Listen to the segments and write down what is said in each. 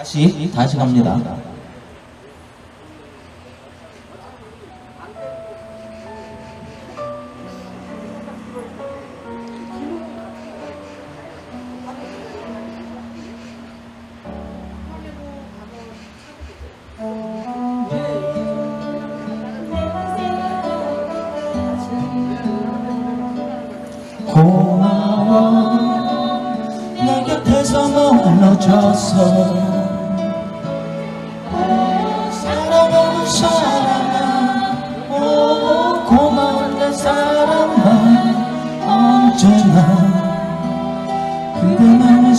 다시 다시 갑니다. 고마워 내 곁에서 머물러줘서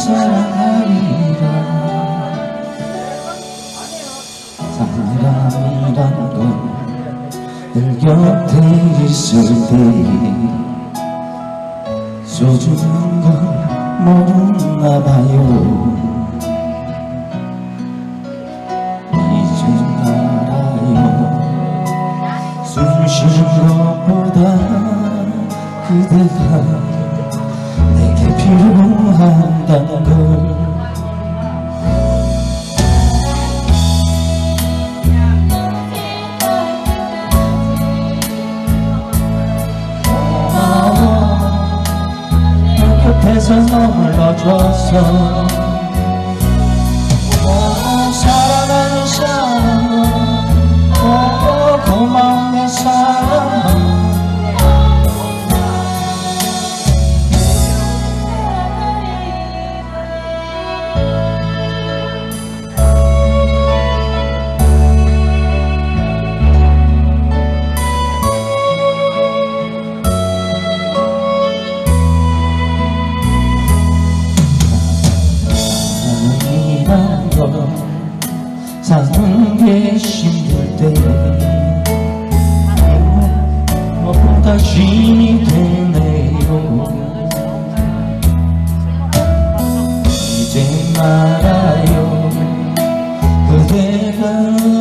사랑하리라 사랑이란 건늘 곁에 있을 때 소중한 걸 모르나 봐요. 이젠 알아요. 숨 쉬는 것보다 그대가 내게 필요하 다는 걸 고마워 내 곁에서 머물러줘서 말아요. 그대가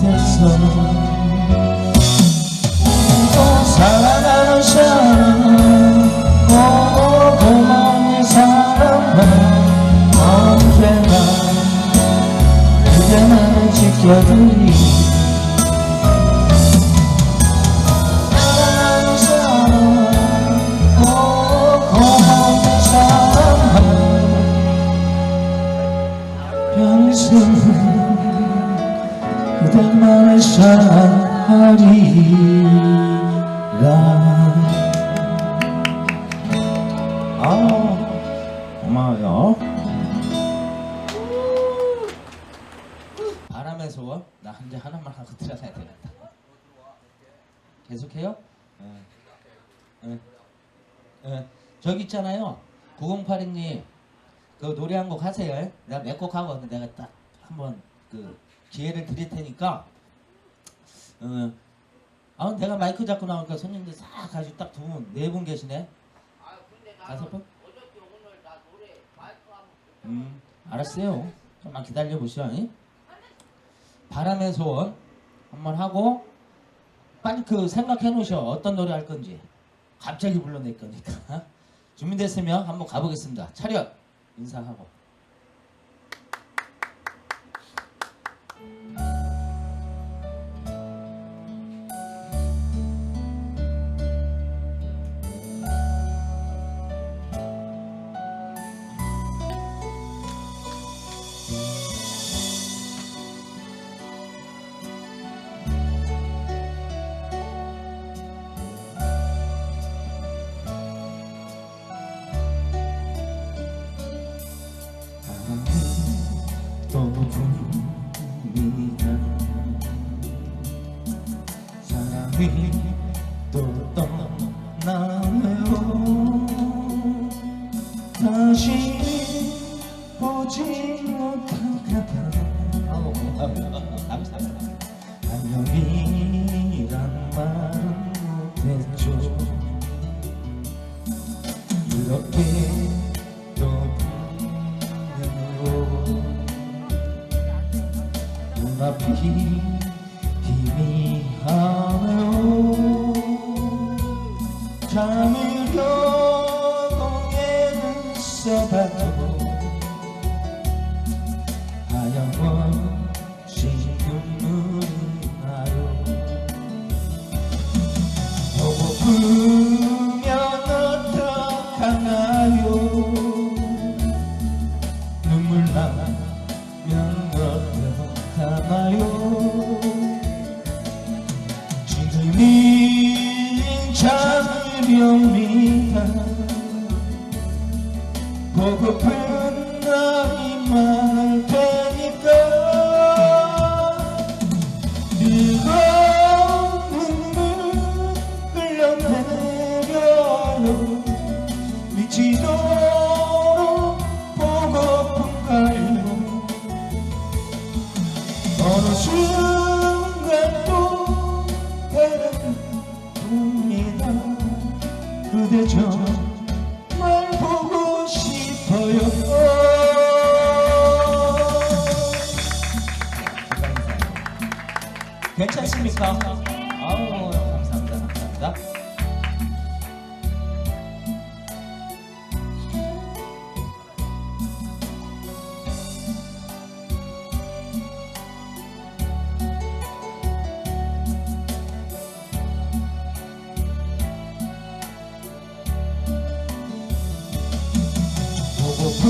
못했어 또 사랑하는 사람 오 고마운 내 사람아 언제나 그대 나를 지켜주니 아 고마워요 바람의 소원 나한잔 하나만 하고 들어가야 되겠다 계속해요? 네. 네. 네. 저기 있잖아요 9082님 그 노래 한 곡 하세요 내가 몇 곡 하고 내가 딱 한번 그 기회를 드릴 테니까 어, 아 내가 마이크 잡고 나오니까 손님들 싹 가지고 딱 두 분 네 분 계시네. 아 근데 나는 다섯 분? 어저께 오늘 나 노래 마이크 한번 음 알았어요. 좀만 기다려 보시오 잉? 바람의 소원 한번 하고 빨리 그 생각해 놓으셔. 어떤 노래 할 건지. 갑자기 불러낼 거니까. 준비됐으면 한번 가보겠습니다. 차렷. 인사하고 말은 그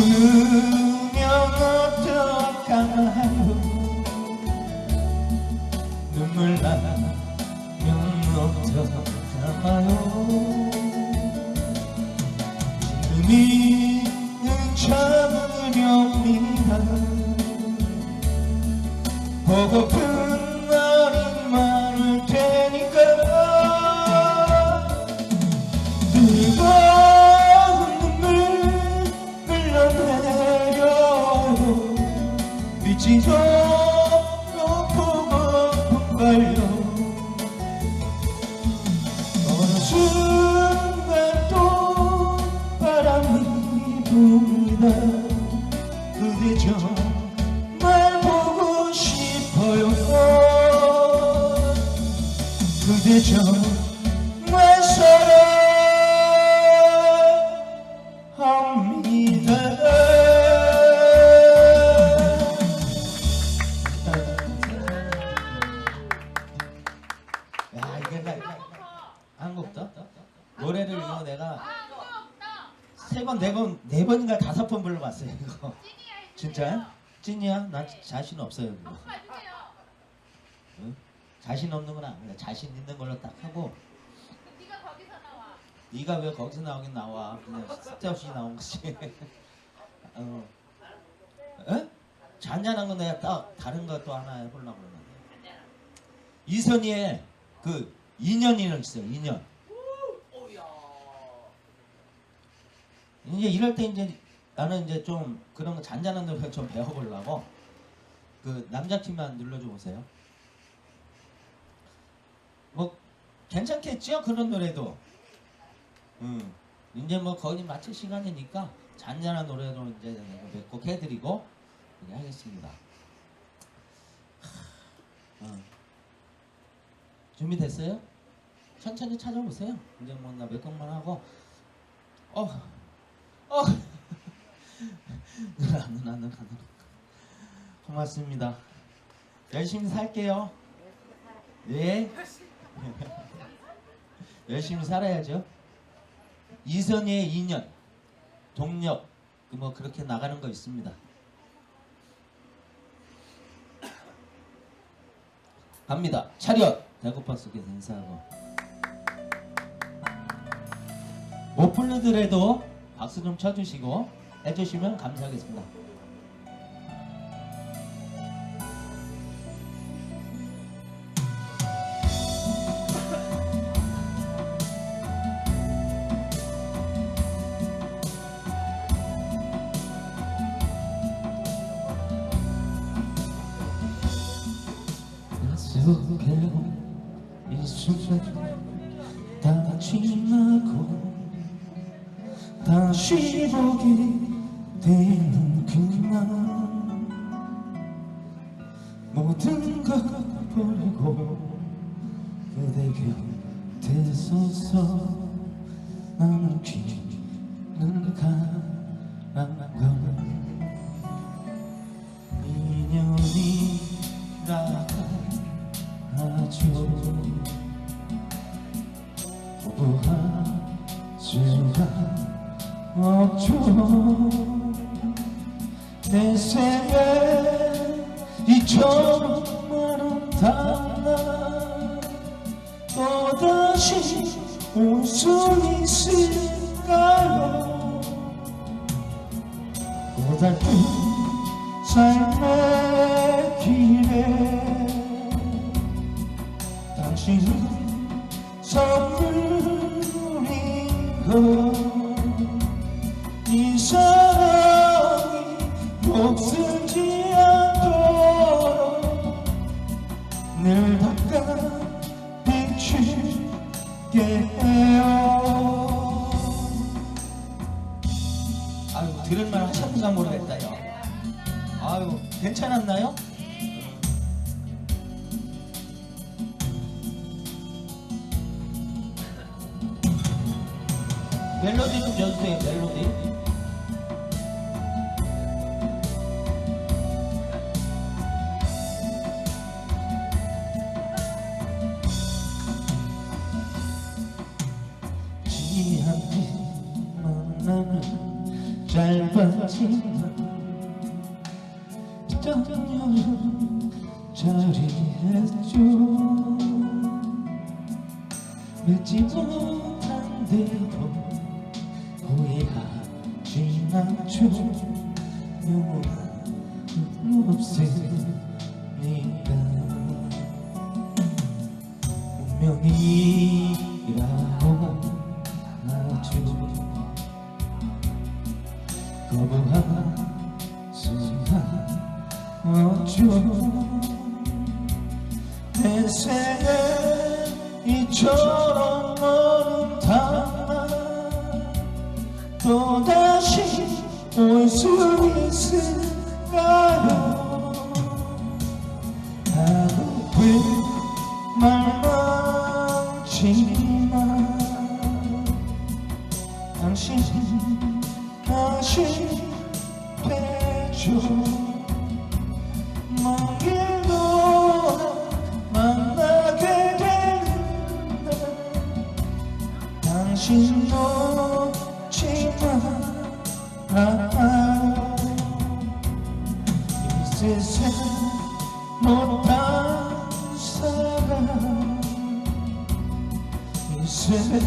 보 진짜? 찐이야? 나 자신 없어요 그거. 응? 자신 없는 건 아니야 자신 있는 걸로 딱 하고 네가 왜 거기서 나오긴 나와 그냥 쓸데없이 나온 거지 어. 에? 잔잔한 거 내가 딱 다른 거또 하나 해보려고 그러는데 이선희의 그 인연이는 있어요 인연 오야. 이제 이럴 때 이제 나는 이제 좀 그런 거 잔잔한 노래 좀 배워보려고 그 남자팀만 눌러줘 보세요. 뭐 괜찮겠죠 그런 노래도. 음 이제 뭐 거의 마칠 시간이니까 잔잔한 노래로 이제 몇 곡 해드리고 그렇게 하겠습니다. 하, 어. 준비됐어요? 천천히 찾아보세요. 이제 뭐 나 몇 곡만 하고 어. 어. 누나 누나 누나 누나 고맙습니다. 열심히 살게요. 네. 열심히 살아야죠. 이선희의 인연, 동력, 그뭐 그렇게 나가는 거 있습니다. 갑니다. 차렷 대구파 속에서 인사하고 못 부르더라도 박수 좀 쳐주시고 해주시면 감사하겠습니다. 모든 걸 버리고 그대 곁에 서서 나는 귀는 가라가 인연이라 하죠 거부할 수가 없죠 또다시 올수 있을까요? 고달픈 삶의 길에 당신은 선물인 것 아유 들을만 하셨는가 모르겠다요 아유 괜찮았나요? 멜로디 좀 줘주세요 멜로디 떠나요 자리했죠 맺지 못한 대로 후회하지 않죠 영원한 없으니까 운명이 이처럼 아름다운 또다시 올 수 있을까요? 하고픈 말 많지만 당신 다시 세상 못한 사람. 이 세상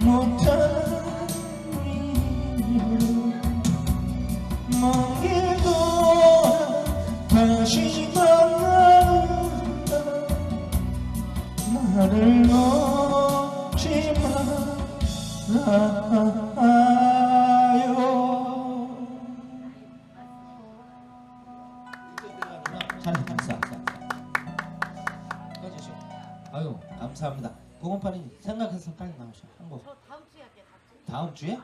못한 잘해 감사 꺼주시오 아유 감사합니다 908이 생각해서 빨리 나오셔 한곡 저 다음 주에 할게 다음 주에?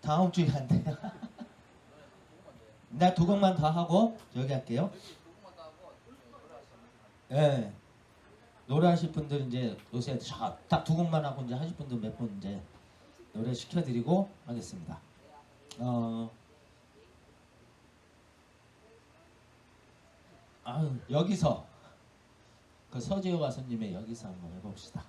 다음 주에 한대요. 나두 곡만 더 하고 저기 할게요. 예. 네. 노래 하실 분들 이제 요새 딱 두 곡만 하고 이제 하실 분들 몇 분 이제 노래 시켜드리고 하겠습니다. 어. 아유 여기서 그 서지호 가수님의 여기서 한번 해봅시다.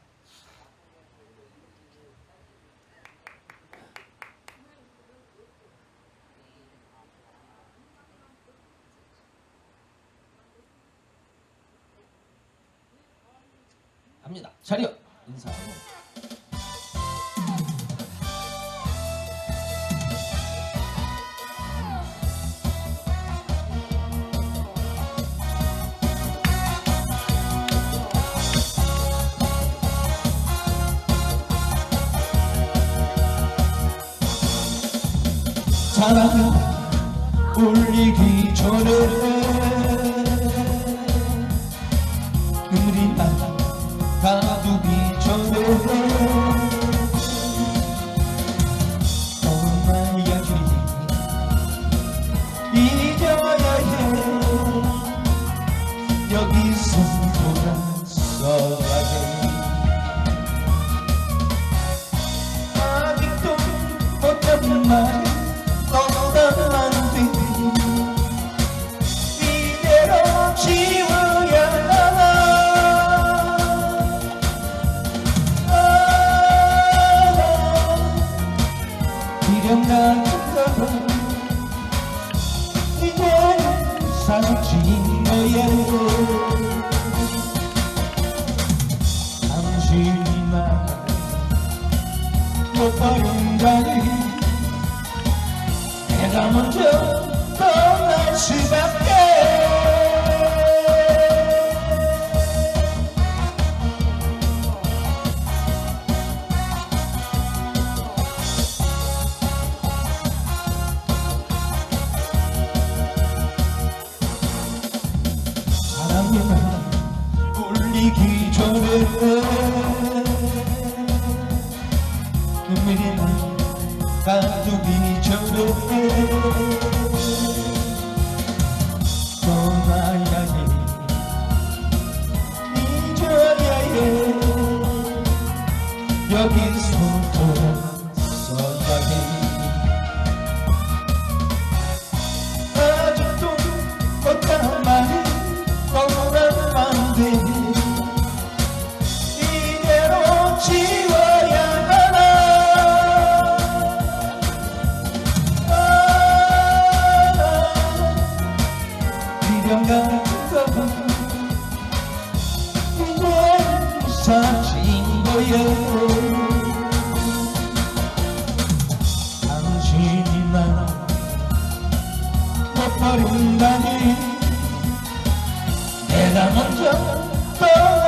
합니다. 자리요. 인사하고. 사랑은 울리기 전에 버린다니 내가 먼저 떠